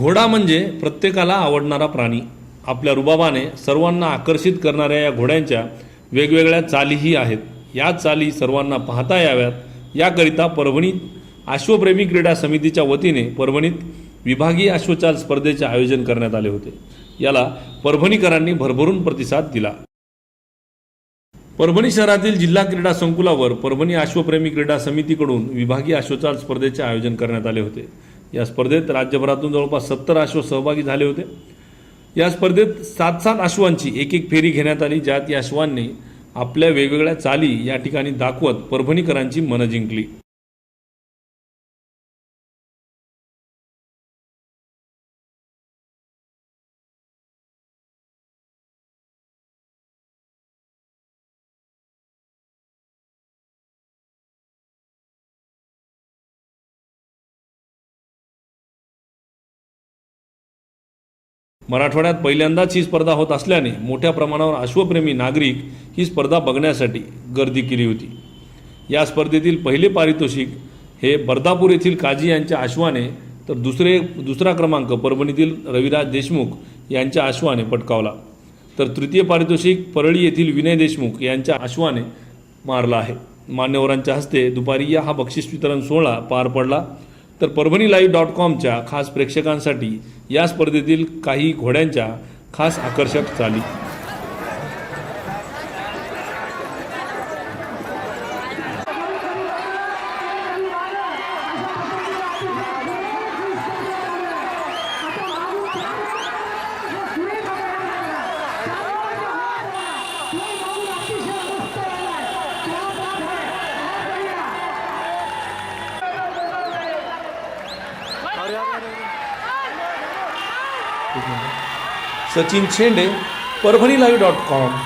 घोडा म्हणजे प्रत्येकाला आवडणारा प्राणी. आपल्या रुबाबाने सर्वांना आकर्षित करणाऱ्या या घोड्यांच्या वेगवेगळ्या चालीही आहेत. या चाली सर्वांना पाहता याव्यात. याकरिता परभणीत अश्वप्रेमी क्रीडा समितीच्या वतीने परभणीत विभागीय अश्वचाल स्पर्धेचे आयोजन करण्यात आले होते. याला परभणीकरांनी भरभरून प्रतिसाद दिला. परभणी शहरातील जिल्हा क्रीडा संकुलावर परभणी अश्वप्रेमी क्रीडा समितीकडून विभागीय अश्वचाल स्पर्धेचे आयोजन करण्यात आले होते. या स्पर्धेत राज्यभरातून जवळपास सत्तर अश्व सहभागी झाले होते. या स्पर्धेत सात सात अश्वांची एक एक फेरी घेण्यात आली ज्यात या अश्वांनी आपल्या वेगवेगळ्या चाली या ठिकाणी दाखवत परभणीकरांची मनं जिंकली. मराठवाड्यात पहिल्यांदाच ही स्पर्धा होत असल्याने मोठ्या प्रमाणावर अश्वप्रेमी नागरिक ही स्पर्धा बघण्यासाठी गर्दी केली होती. या स्पर्धेतील पहिले पारितोषिक हे बर्दापूर येथील काजी यांच्या अश्वाने तर दुसरे दुसरा क्रमांक परभणीतील रविराज देशमुख यांच्या अश्वाने पटकावला. तर तृतीय पारितोषिक परळी येथील विनय देशमुख यांच्या अश्वाने मारला आहे. मान्यवरांच्या हस्ते दुपारी या हा बक्षीस वितरण सोहळा पार पडला. तर परभणी लाईव्ह डॉट कॉमच्या खास प्रेक्षकांसाठी या स्पर्धेतील काही घोड्यांच्या खास आकर्षक चाली. Sachin Shende Parbhani live dot com